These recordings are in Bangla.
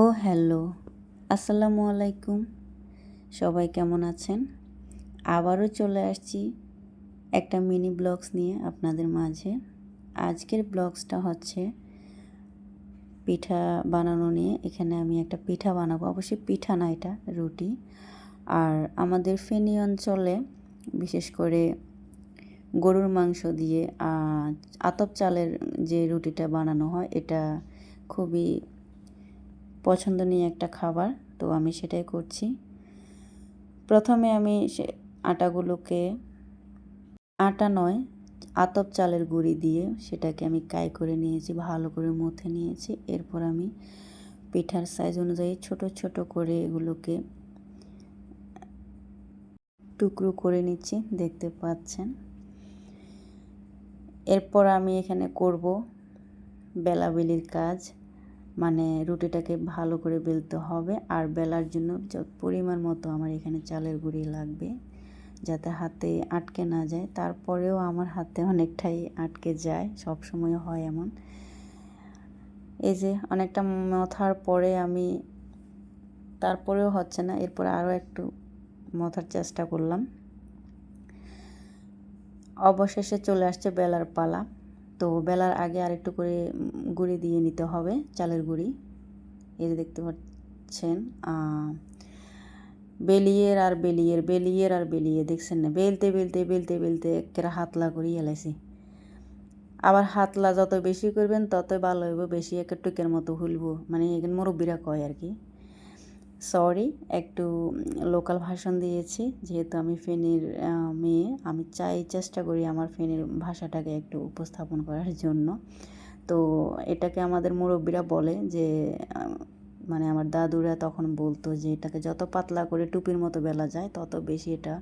ও হ্যালো, আসসালামু আলাইকুম। সবাই কেমন আছেন? আবারও চলে আসছি একটা মিনি ব্লগস নিয়ে আপনাদের মাঝে। আজকের ব্লগসটা হচ্ছে পিঠা বানানো নিয়ে। এখানে আমি একটা পিঠা বানাবো। অবশ্যই পিঠা না এটা, রুটি। আর আমাদের ফেনী অঞ্চলে বিশেষ করে গরুর মাংস দিয়ে আতপ চালের যে রুটিটা বানানো হয়, এটা খুবই পছন্দনীয় একটা খাবার, তো আমি সেটাই করছি। প্রথমে আমি সে আটাগুলোকে, আটা নয়, আতপ চালের গুঁড়ি দিয়ে সেটাকে আমি কাই করে নিয়েছি, ভালো করে মুথে নিয়েছি। এরপর আমি পিঠার সাইজ অনুযায়ী ছোট ছোট করে এগুলোকে টুকরো করে নিচ্ছি, দেখতে পাচ্ছেন। এরপর আমি এখানে করব বেলাবেলির কাজ। মানে রুটিটাকে ভালো করে বেলতে হবে। আর বেলার জন্য পরিমাণ মতো আমার এখানে চালের গুঁড়ি লাগবে, যাতে হাতে আটকে না যায়। তারপরেও আমার হাতে অনেকটাই আটকে যায় সব সময় হয় এমন। এই যে অনেকটা মথার পরে আমি, তারপরেও হচ্ছে না, এরপরে আরও একটু মথার চেষ্টা করলাম। অবশেষে চলে আসছে বেলার পালা। তো বেলার আগে আরেকটু করে গুঁড়ি দিয়ে নিতে হবে, চালের গুঁড়ি। এই যে দেখতে পাচ্ছেন বেলিয়ের আর বেলিয়ের বেলিয়ের আর বেলিয়ে, দেখছেন না? বেলতে বেলতে বেলতে বেলতে একেরা হাতলা করি এলাইছি আবার হাতলা যত বেশি করবেন ততই ভালো হইব, বেশি একটা টুকের মতো হুলবো। মানে এখানে মুরব্বীরা কয় আর কি সরি, একটু লোকাল ভাষণ দিয়েছি। যেহেতু আমি ফেনীর মেয়ে, আমি চাই, চেষ্টা করি আমার ফেনের ভাষাটাকে একটু উপস্থাপন করার জন্য। তো এটাকে আমাদের মুরব্বীরা বলে যে মানে আমার দাদুরা তখন বলতো যে, এটাকে যত পাতলা করে টুপির মতো বেলা যায়, তত বেশি এটা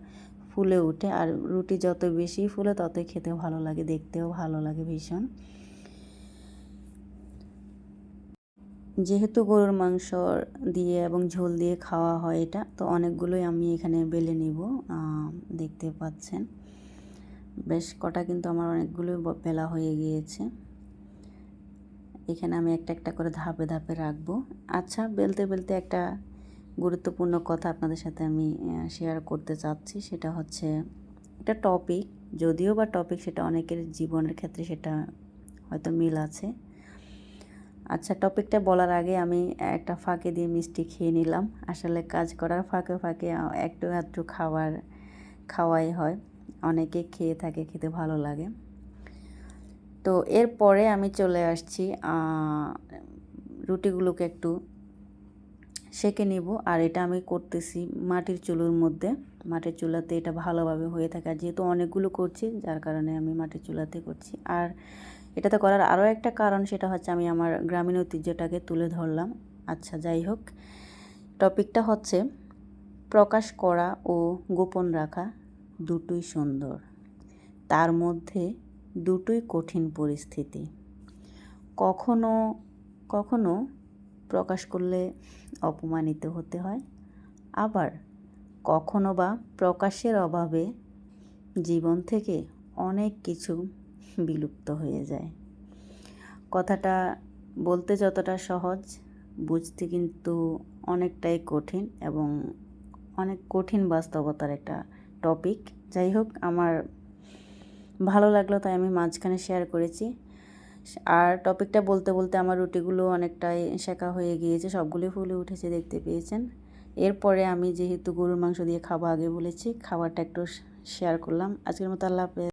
ফুলে ওঠে। আর রুটি যত বেশি ফুলে, ততই খেতে ভালো লাগে, দেখতেও ভালো লাগে ভীষণ। যেহেতু গরুর মাংস দিয়ে এবং ঝোল দিয়ে খাওয়া হয় এটা, তো অনেকগুলোই আমি এখানে বেলে নিব দেখতে পাচ্ছেন। বেশ কটা কিন্তু আমার অনেকগুলোই বেলা হয়ে গিয়েছে। এখানে আমি একটা একটা করে ধাপে ধাপে রাখব। আচ্ছা বেলতে বেলতে একটা গুরুত্বপূর্ণ কথা আপনাদের সাথে আমি শেয়ার করতে চাচ্ছি, সেটা হচ্ছে একটা টপিক যদিও বা টপিক সেটা অনেকের জীবনের ক্ষেত্রে সেটা হয়তো মিল আছে। আচ্ছা টপিকটা বলার আগে আমি একটা ফাঁকে দিয়ে মিষ্টি খেয়ে নিলাম। আসলে কাজ করার ফাঁকে ফাঁকে একটু একটু খাবার খাওয়াই হয়। অনেকে খেয়ে থাকে, খেতে ভালো লাগে। তো এরপরে আমি চলে আসছি রুটিগুলোকে একটু সেকে নিব। আর এটা আমি করতেছি মাটির চুলোর মধ্যে। মাটির চুলাতে এটা ভালোভাবে হয়ে থাকে। আর যেহেতু অনেকগুলো করছি, যার কারণে আমি মাটির চুলাতে করছি। আর এটাতে করার আরও একটা কারণ সেটা হচ্ছে আমি আমার গ্রামীণ ঐতিহ্যটাকে তুলে ধরলাম। আচ্ছা যাই হোক। টপিকটা হচ্ছে প্রকাশ করা ও গোপন রাখা দুটোই সুন্দর। তার মধ্যে দুটোই কঠিন পরিস্থিতি। কখনো কখনো প্রকাশ করলে অপমানিত হতে হয়। আবার কখনো বা প্রকাশের অভাবে জীবন থেকে অনেক কিছু বিলুপ্ত হয়ে যায়। কথাটা বলতে যতটা সহজ, বুঝতে কিন্তু অনেকটাই কঠিন এবং অনেক কঠিন বাস্তবতার একটা টপিক যাই হোক, আমার ভালো লাগল, তাই আমি মাঝখানে শেয়ার করেছি। আর টপিকটা বলতে বলতে আমার রুটিগুলো অনেকটাই শেখা হয়ে গিয়েছে সবগুলি ফুলে উঠেছে, দেখতে পেয়েছেন। এরপরে আমি যেহেতু গরুর মাংস দিয়ে খাব আগে বলেছি, খাবারটা একটু শেয়ার করলাম। আজকের মতো আল্লাহ